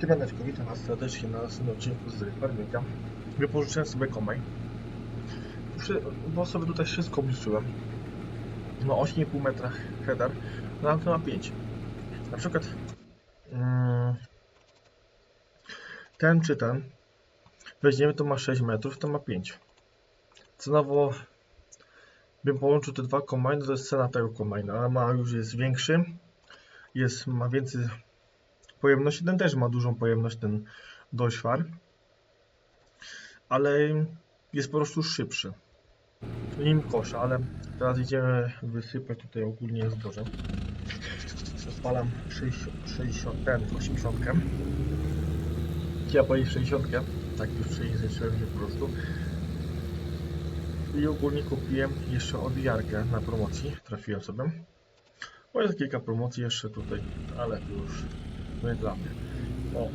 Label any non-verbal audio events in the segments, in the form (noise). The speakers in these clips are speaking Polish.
Siemaneczko, witam Was serdecznie na następnym odcinku z Farmika. Wypożyczyłem sobie Przy- bo sobie tutaj wszystko obliczyłem. No 8,5 metra header, no ale to ma 5. Na przykład mm, ten czy ten weźmiemy to ma 6 metrów, to ma 5. Cenowo bym połączył te dwa kombajny, to jest cena tego kombajna, ale ma już jest większy, jest, ma więcej pojemności. Ten też ma dużą pojemność, ten dośwar, ale jest po prostu szybszy. Nim kosza, ale teraz idziemy wysypać tutaj ogólnie zboże. Odpalam 60, 60 ten, 80. Ja powiedzieć 60, tak już przejrzałem się po prostu. I ogólnie kupiłem jeszcze odwijarkę na promocji, trafiłem sobie. Bo jest kilka promocji jeszcze tutaj, ale to nie dla mnie. O,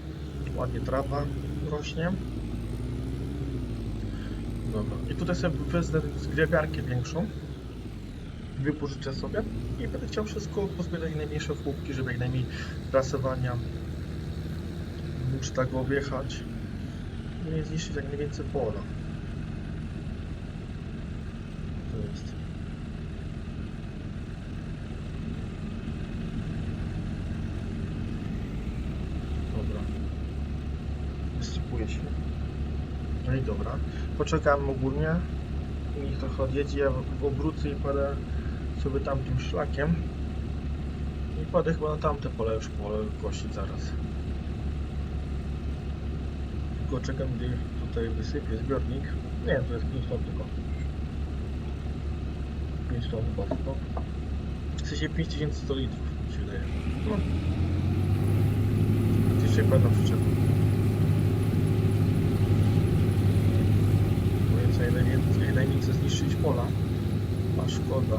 ładnie trawa rośnie. Dobra, i tutaj sobie wezmę zgrabiarkę większą. Wypożyczę sobie i będę chciał wszystko pozbierać najmniejsze chłopki, żeby jak najmniej prasowania móc tak objechać nie zniszczyć jak najwięcej pola. To jest. Dobra. Wysypuje się. No i dobra. Poczekam ogólnie. Niech trochę odjedzie, ja obrócę i pojadę sobie tamtym szlakiem. I pojadę chyba na tamte pole już pole kosić zaraz. Tylko czekam, gdy tutaj wysypię zbiornik. Nie, to jest 5 ton tylko. 5 ton chyba tylko. W sensie 5100 litrów się wydaje. No. Jeszcze pewna przyczepa. Najwięcej, jak najwięcej zniszczyć pola. A szkoda.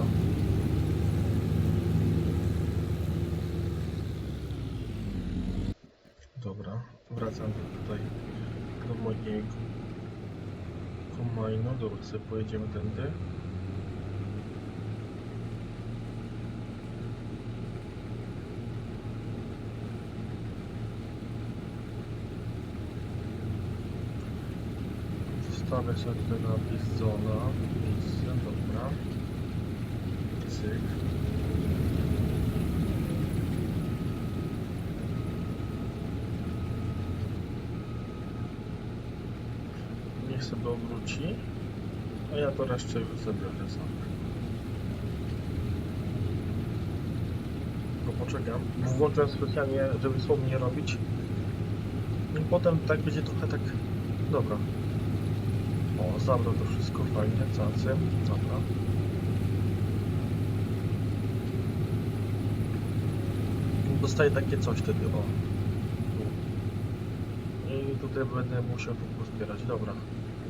Dobra, wracam tutaj do mojego kombajnu. Dobra, sobie pojedziemy tędy. Zostawię sobie tutaj na pistola. Miejsce, dobra. Cyk. Niech sobie obróci. A ja to resztę już zabiorę sam. Tylko poczekam. Włączyłem specjalnie, żeby słowo nie robić. I potem tak będzie trochę tak... Dobra. Zabrał to wszystko fajnie, cacy. Dobra. Dostaję takie coś wtedy, o. I tutaj będę musiał to pozbierać. Dobra.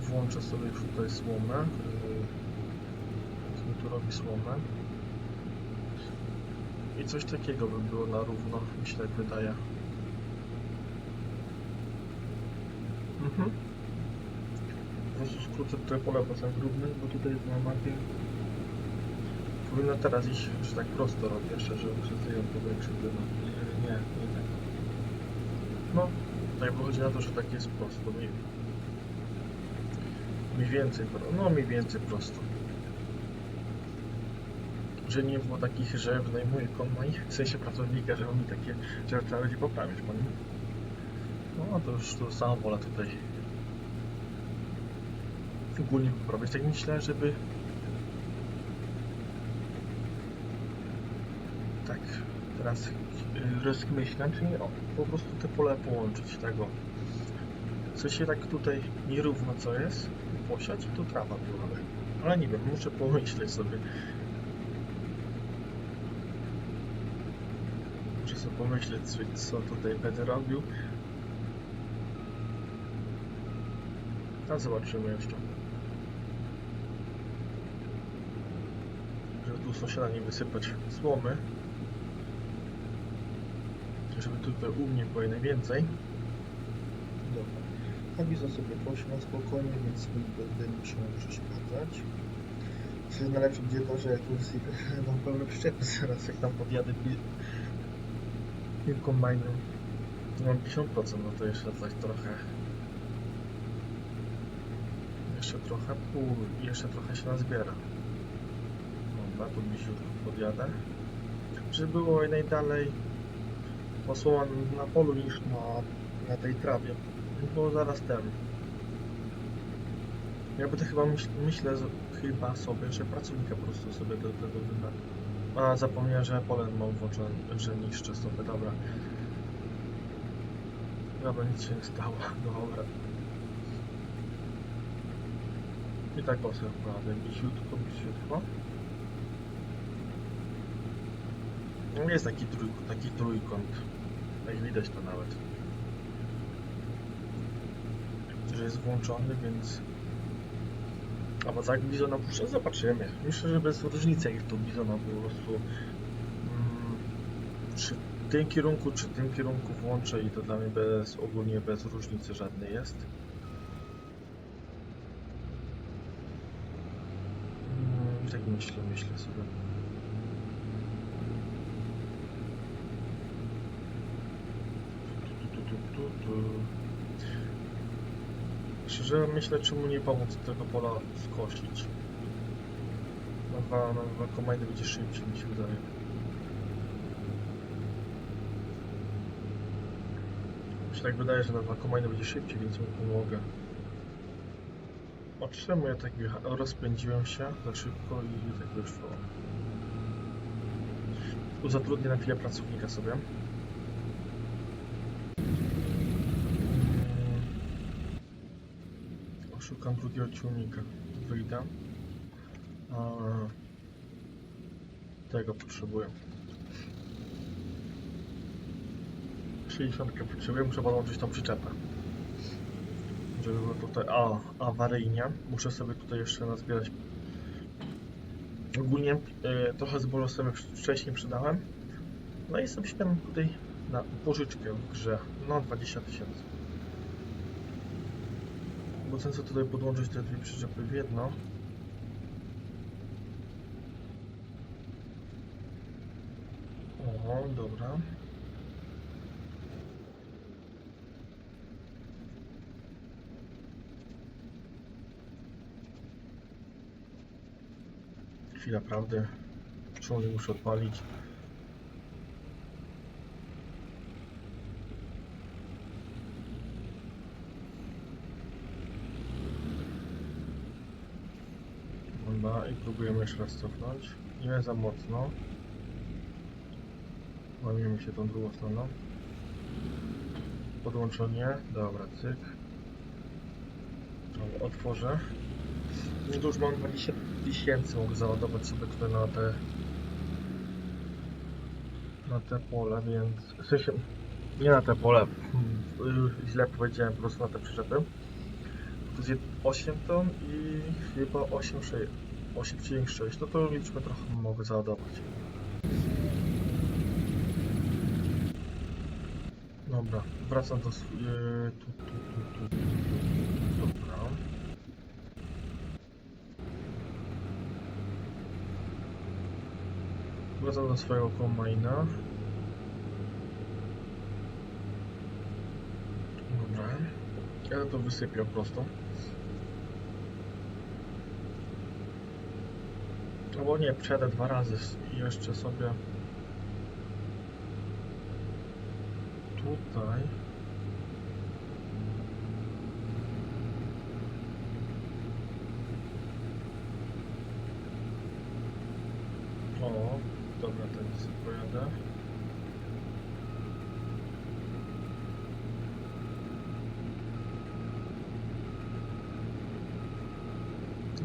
Włączę sobie już tutaj słomę. Yy, tu robi słomę. I coś takiego by było na równo, mi się tak wydaje. Mhm. Prostu skrócę tutaj pole poza równy, bo tutaj jest na mapie. Powinno teraz iść, tak prosto robię, jeszcze, żeby przez tej powiększyć no, nie, nie, tak. No, tak wychodzi na to, że tak jest prosto. Mniej, mniej więcej, no mniej więcej prosto. Że nie było takich, że wynajmuję kombajn, w sensie pracownika, że on mi takie, że trzeba będzie poprawiać po nim. No to już to samo wolę tutaj ogólnie poprawić. Tak myślę, żeby tak teraz y, rozmyślam, czyli o, po prostu te pole połączyć tego. Co się tak tutaj nierówno co jest, posiać tu trawa była. Ale nie wiem, muszę pomyśleć sobie. Muszę sobie pomyśleć, co tutaj będę robił. A zobaczymy jeszcze. Żeby tu sąsiada nie wysypać słomy. Żeby tutaj u mnie było najwięcej. Dobra. Awizo sobie poszło na spokojnie, więc nie będę musiał przeszkadzać. Jest najlepsze będzie to, że jak tu mam (laughs) pełne przyczepy zaraz, jak tam podjadę tym kombajnem. Mam 50%, no to jeszcze tak trochę. Jeszcze trochę pół, i jeszcze trochę się nazbiera. Dobra, tu bliziutko podjadę. Żeby było i najdalej posłała na polu niż na, na tej trawie. Bo zaraz ten. Ja będę chyba myśl, myślę chyba sobie, że pracownika po prostu sobie do tego wyda. A zapomniałem, że pole mam włączone, że niszczę sobie, dobra. Dobra, nic się nie stało, (laughs) dobra. I tak sobie pojadę, bisiutko, bisiutko. Jest taki, trój, taki trójkąt, jak widać to nawet. Że jest włączony, więc... A bo tak bizona puszczę, zobaczymy. Myślę, że bez różnicy jak to bizona po prostu... Mm, czy w tym kierunku, czy w tym kierunku włączę i to dla mnie bez, ogólnie bez różnicy żadnej jest. Mm, tak myślę, myślę sobie. Tu, tu, tu, tu, tu. Szczerze myślę, czemu nie pomóc tego pola skosić. Na dwa, na kombajny będzie szybciej, mi się wydaje. Mi się tak wydaje, że na dwa kombajny będzie szybciej, więc mu pomogę. O czemu ja tak rozpędziłem się za szybko i tak wyszło. Tu zatrudnię na chwilę pracownika sobie. Mm. Szukam drugiego ciągnika. Wyjdę. Tego potrzebuję. 60 potrzebuję, muszę podłączyć tą przyczepę. Żeby było tutaj a, awaryjnie. Muszę sobie tutaj jeszcze nazbierać. Ogólnie e, trochę zboża sobie wcześniej przydałem. No i sobie tam tutaj na pożyczkę w grze. No 20 tysięcy. Bo sobie tutaj podłączyć te dwie przyczepy w jedno. O, dobra. Chwila prawdy. Ciągnik muszę odpalić. Dobra, i próbujemy jeszcze raz cofnąć. Nie za mocno. Łamiemy się tą drugą stroną. Podłączenie. Dobra, cyk. Otworzę. No już mam 20 tysięcy, mogę załadować sobie tutaj na te na te pole, więc w sensie nie na te pole, źle powiedziałem, po prostu na te przyczepy. To jest 8 ton i chyba 8,6 8,6, no to liczmy trochę mogę załadować. Dobra, wracam do yy, tu, tu, tu, tu. Dobra. Wracam do swojego kombajna. Dobra. Ja to wysypię po prostu. Albo nie, przejadę dwa razy i jeszcze sobie tutaj. O, dobra, sobie pojadę.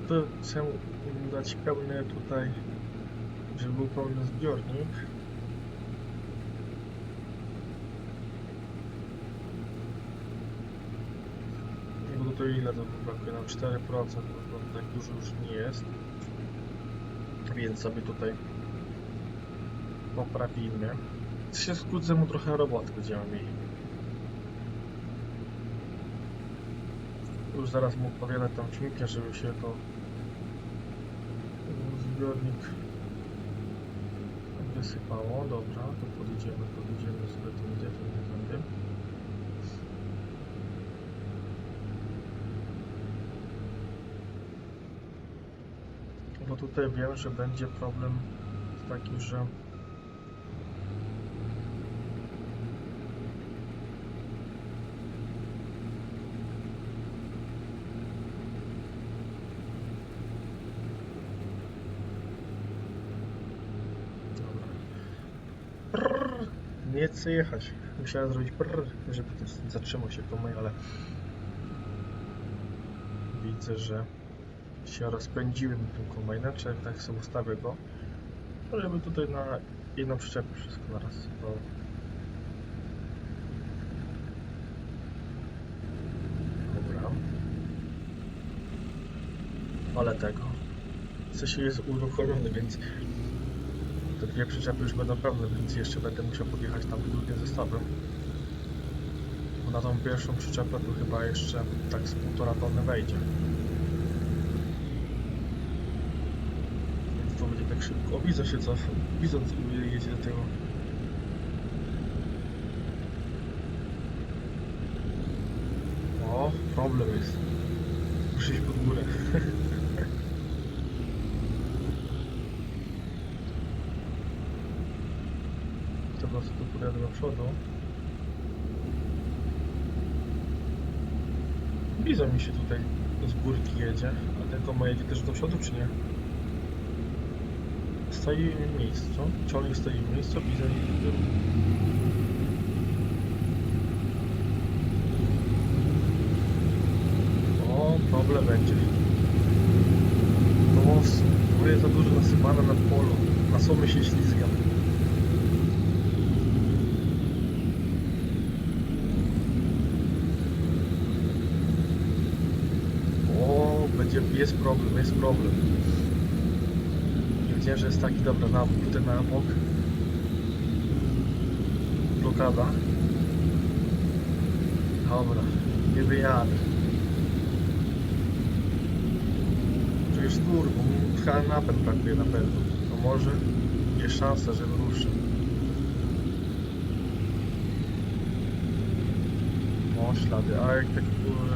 To chcę dać pełny tutaj, żeby był pełny zbiornik. Bo tutaj ile to brakuje nam 4%, no to tak dużo już nie jest. Więc sobie tutaj poprawimy. Się skrócę mu trochę roboty będziemy mieli. Już zaraz mu powielę tam filmikiem, żeby się to zbiornik wysypało, dobra, to podjedziemy, podjedziemy sobie tym definicjonalnym. Bo tutaj wiem, że będzie problem taki, że chcę jechać. Musiałem zrobić prrr, żeby zatrzymał się kombajn, ale widzę, że się rozpędziłem tym kombajnem, czy tak sobie ustawię go, żeby tutaj na jedną przyczepę wszystko naraz. Bo... Dobra. Ale tego. W sensie jest uruchomiony, więc te dwie przyczepy już będą pełne, więc jeszcze będę musiał podjechać tam drugim zestawem. Bo na tą pierwszą przyczepę to chyba jeszcze tak z półtora tony wejdzie. Więc to będzie tak szybko. Widzę się cofa. Widząc jedzie do tego. O, problem jest. Muszę iść pod górę. (laughs) To pojadę do przodu. Bizon mi się tutaj z górki jedzie, a ten komo jedzie też do przodu, czy nie? Stoi w miejscu, ciągnik stoi w miejscu, bizon jedzie do tyłu. O, problem będzie. To bo jest za dużo nasypane na polu, na słomy się ślizgam. O, będzie, jest problem, jest problem. Nie wiedziałem, że jest taki, dobra, na, tutaj na bok. Blokada. Dobra, nie wyjadę. Tu jest tur, bo mi trochę napęd brakuje na pewno. To może jest szansa, że ruszę. O, ślady, a jak tak kurde,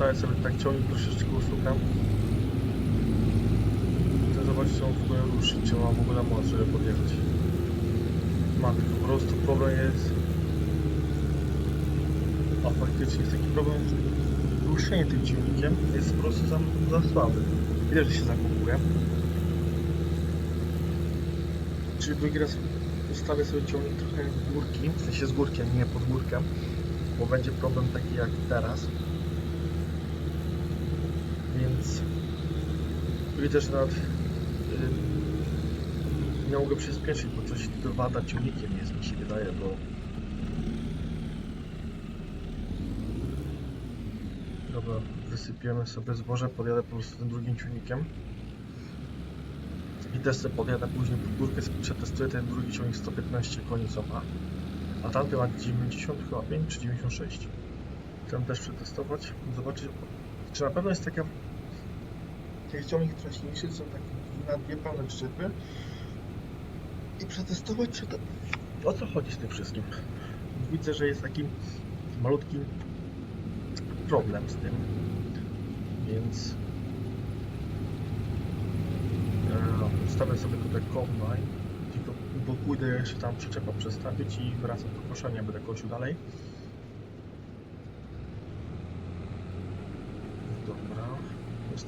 Staję sobie tak ciągnik troszeczkę uszukam. Chcę zobaczyć, czy on w ogóle ruszy, czy ma w ogóle moc, żeby podjechać. Ma tylko po prostu problem jest... A faktycznie jest taki problem z ruszeniem tym ciągnikiem. Jest po prostu za, za słaby. Widać, że się zakupuje. Czyli raz ustawię sobie ciągnik trochę górki, w sensie z górkiem, nie pod górkę, bo będzie problem taki jak teraz więc widzę, że nawet yy, nie mogę przyspieszyć, bo coś tu wada ciągnikiem jest, mi się wydaje, bo Dobra, wysypiemy sobie zboże, podjadę po prostu tym drugim ciągnikiem. I też sobie podjadę później pod górkę, przetestuję ten drugi ciągnik 115 koni co ma a tamten ma 90 chyba 5 czy 96 Chcę też przetestować, zobaczyć czy na pewno jest taka tych ciągnik wcześniejszych są takie na dwie pełne przyczepy i przetestować czy to o co chodzi z tym wszystkim? Widzę, że jest taki malutki problem z tym. Więc e, ustawię sobie tutaj kombajn bo pójdę jeszcze tam przyczepę przestawić i wracam do koszenia, będę kosił dalej Dobra.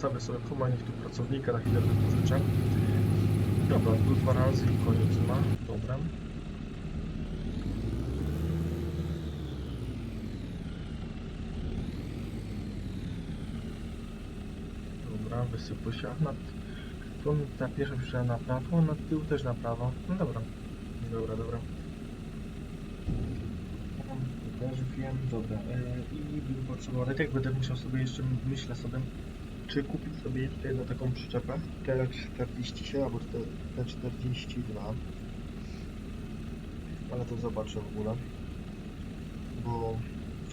Ustawię sobie kombajn tu pracownika, na chwilę wypożyczę. Dobra, tu dwa razy i koniec ma. Dobra. Dobra, wysypuj się. Na, tu ta pierwsza przyjechała na prawo, na tył też na prawo. No dobra. Dobra, dobra. Też wiem, dobra. Yy, I bym potrzebował, tak będę musiał sobie jeszcze, myślę sobie, czy kupić sobie jeszcze jedną taką przyczepę, T47 albo T42. Ale to zobaczę w ogóle. Bo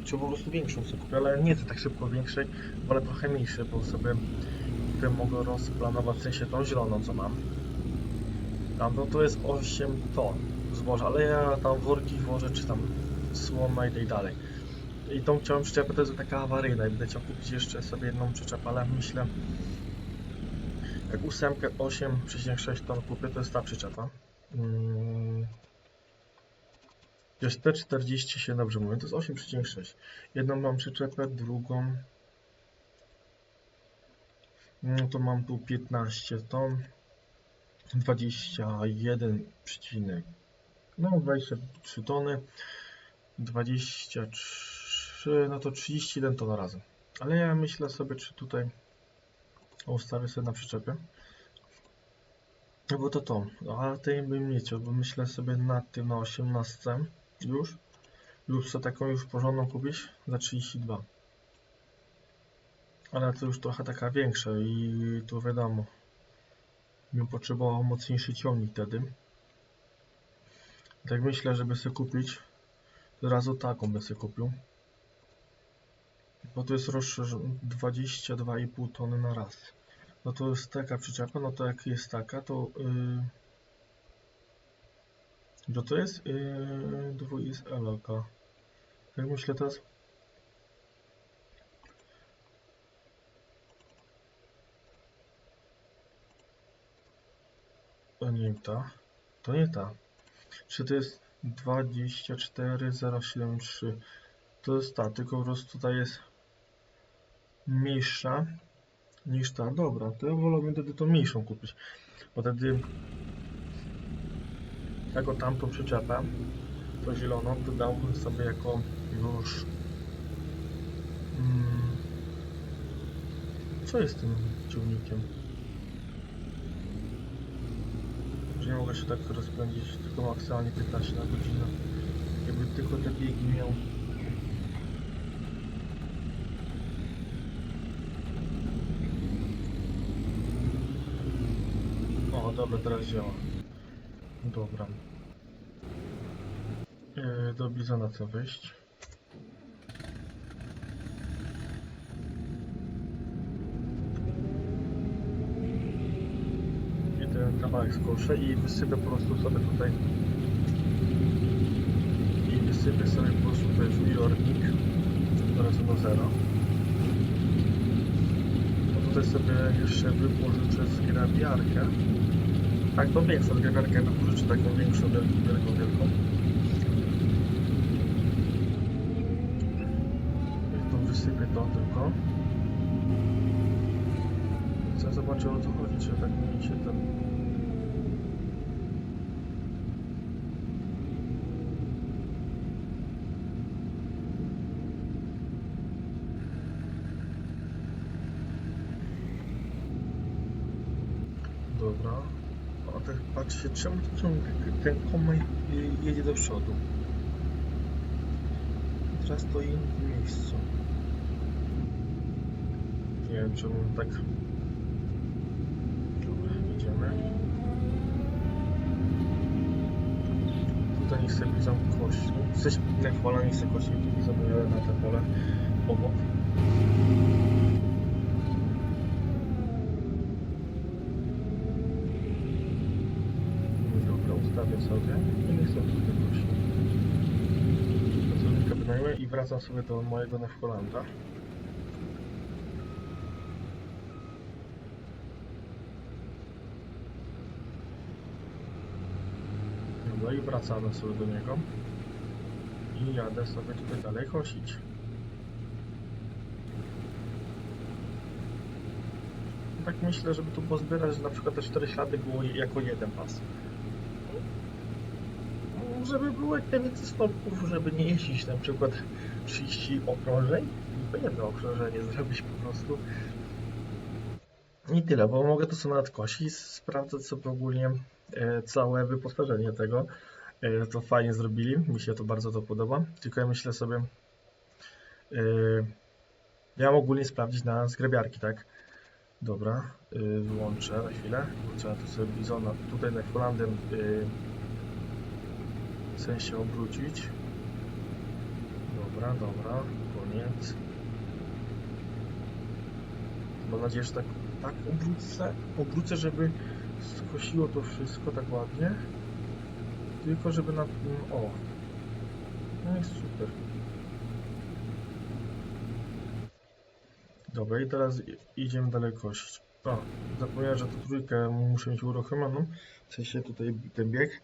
czy po prostu większą sobie kupię, ale nie chcę tak szybko większej, wolę trochę mniejsze, bo sobie tutaj mogę rozplanować w sensie tą zieloną co mam. Tam no to jest 8 ton zboża, ale ja tam worki włożę, czy tam słoma i tak dalej. I tą chciałem przyczepę to jest taka awaryjna i będę chciał kupić jeszcze sobie jedną przyczepę, ale myślę Jak ósemkę 8,6 ton kupię, to jest ta przyczepa. Mm. Jest T40 się dobrze mówię, to jest 8,6. Jedną mam przyczepę, drugą. No to mam tu 15 ton. 21 przecinek. No 23 tony. 23, no to 31 ton razem. Ale ja myślę sobie, czy tutaj ustawię sobie na przyczepie. No bo to to, a tej bym nie chciał, bo myślę sobie nad tym na 18 już. Lub sobie taką już porządną kupić za 32. Ale to już trochę taka większa i tu wiadomo. Bym potrzebował mocniejszy ciągnik wtedy. Tak myślę, żeby sobie kupić. Od razu taką bym sobie kupił. Bo to jest rozszerzone 22,5 tony na raz. No to jest taka przyczepa, no to jak jest taka, to yy... to to jest yy... LK. Jak myślę teraz To nie ta. To nie ta. Czy to jest 24073? To jest ta, tylko po prostu tutaj jest mniejsza niż ta. Dobra, to ja wolałbym wtedy tą mniejszą kupić. Bo wtedy jako tamtą przyczepę, to zieloną, to dałbym sobie jako już mm, co jest z tym ciągnikiem? że nie mogę się tak rozpędzić, tylko maksymalnie 15 na godzinę. Jakby tylko te biegi miał. O, dobra, teraz działa. Dobra. Do Bizona co wyjść? i ten kawałek skoszę i wysypię po prostu sobie tutaj i wysypię sobie po prostu tutaj zbiornik teraz do zera a tutaj sobie jeszcze wypożyczę zgrabiarkę tak to większą zgrabiarkę wypożyczę taką większą, wielką, wielką, to wysypię to tylko Chcę zobaczyć o co chodzi, czy tak mi się ten Dobra. O, tak patrzcie, czemu to ciągle ten kombajn y, jedzie do przodu? Teraz stoi w miejscu. Nie wiem czemu tak. Dobra, idziemy. Tutaj sobie bizon kości. Coś na pola niech sobie kości bizon na te pole obok. Sobie i nie chcę tutaj gości. Pracownika i wracam sobie do mojego Nefkolanda. No i wracamy sobie do niego. I jadę sobie tutaj dalej kosić. Tak myślę, żeby tu pozbierać, na przykład te cztery ślady było jako jeden pas. Żeby było jak najwięcej stopów, żeby nie jeździć na przykład 30 okrążeń, tylko jedno okrążenie zrobić po prostu. I tyle, bo mogę to sobie nadkosić, sprawdzać sobie ogólnie e, całe wyposażenie tego. E, to fajnie zrobili, mi się to bardzo to podoba. Tylko ja myślę sobie, e, mam ogólnie sprawdzić na zgrabiarki, tak? Dobra, wyłączę na chwilę. Trzeba tu sobie bizona tutaj na Holandem w sensie obrócić. Dobra, dobra, koniec. Mam nadzieję, że tak, tak obrócę, obrócę, żeby skosiło to wszystko tak ładnie. Tylko żeby na... O! No jest super. Dobra, i teraz idziemy dalej kosić. A, zapomniałem, że tu trójkę muszę mieć uruchomioną. W sensie tutaj ten bieg.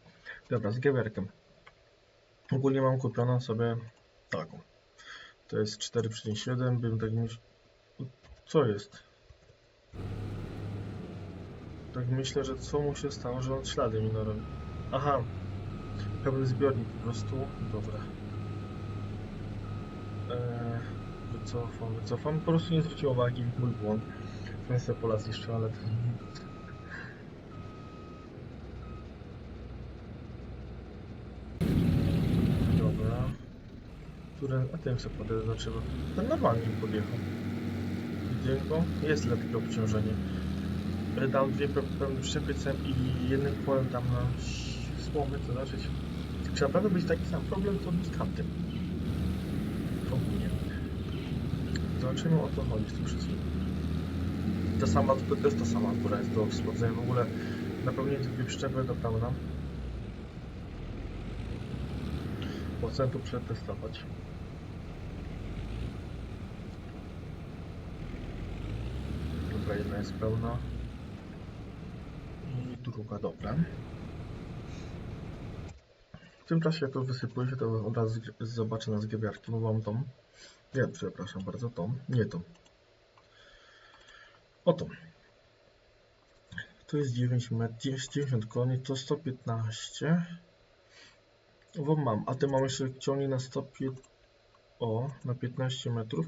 Dobra, z gewerkiem. Ogólnie mam kupioną sobie taką. To jest 4,7, bym tak myślał... Co jest? Tak myślę, że co mu się stało, że on ślady mi. Aha, pełny zbiornik po prostu. Dobra. Eee, wycofam, wycofam. Po prostu nie zwróciłem uwagi, mój błąd. Ten sobie zniszczył, ale to... Dobra. Który... A tym sobie podejdę dlaczego? Ten normalnie podjechał. Jedynką jest lekkie obciążenie. E, Dam dwie pe- pełne przyczepy cem i jednym kołem tam na słomy, to znaczy czy naprawdę być taki sam problem, to z tamtym. Ogólnie. Zobaczymy o co chodzi z tym wszystkim. Ta sama, to też ta sama, która jest do sprawdzenia. W ogóle napełnienie dwie przyczepy do pełna. Bo chcę tu przetestować. Jedna jest pełna. I druga, dobra. W tym czasie jak to wysypuje się, to od razu zobaczę na zgrabiarki, bo mam tą. Nie, przepraszam bardzo, tą. Nie tą. O tą. To jest 9 metrów, 90 koni, to 115. Bo mam, a ty mam jeszcze ciągnik na 105. O, na 15 metrów.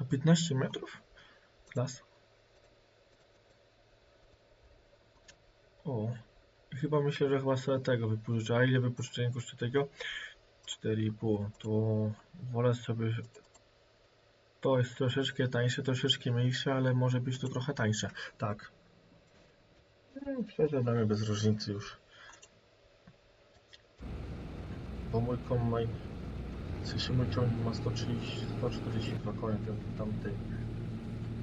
Na 15 metrów? Klas. O, chyba myślę, że chyba sobie tego wypożyczę. A ile wypożyczenie kosztuje tego? 4,5. To wolę sobie. To jest troszeczkę tańsze, troszeczkę mniejsze, ale może być to trochę tańsze. Tak. No, Szczerze dla mnie bez różnicy już. Bo mój kombajn, w mój ciągnik ma 130, 142 konie, ten tamty,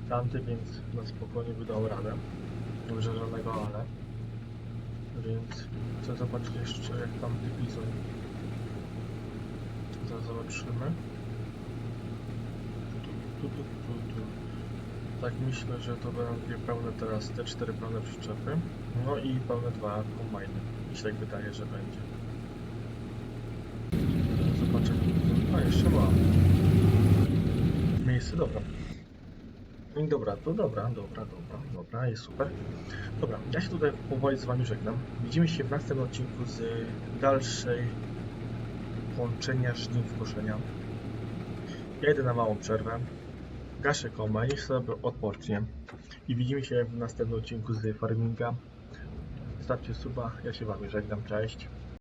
tamty, więc na spokojnie by dał radę. Dobrze, żadnego ale. Więc chcę zobaczyć jeszcze jak tamty bizon. Zaraz zobaczymy. Tu, tu, tu, tu, tu. Tak myślę, że to będą dwie pełne teraz, te cztery pełne przyczepy. No i pełne dwa kombajny. Mi się tak wydaje, że będzie. Zobaczę. A jeszcze ma. Miejsce, dobra. I Dobra, to dobra, dobra, dobra, dobra, jest super. Dobra, ja się tutaj powoli z Wami żegnam. Widzimy się w następnym odcinku z dalszej łączenia żniw koszenia. Ja idę na małą przerwę. Gaszę koma, niech sobie odpocznie. I widzimy się w następnym odcinku z farminga. Stawcie suba, ja się Wami żegnam, cześć.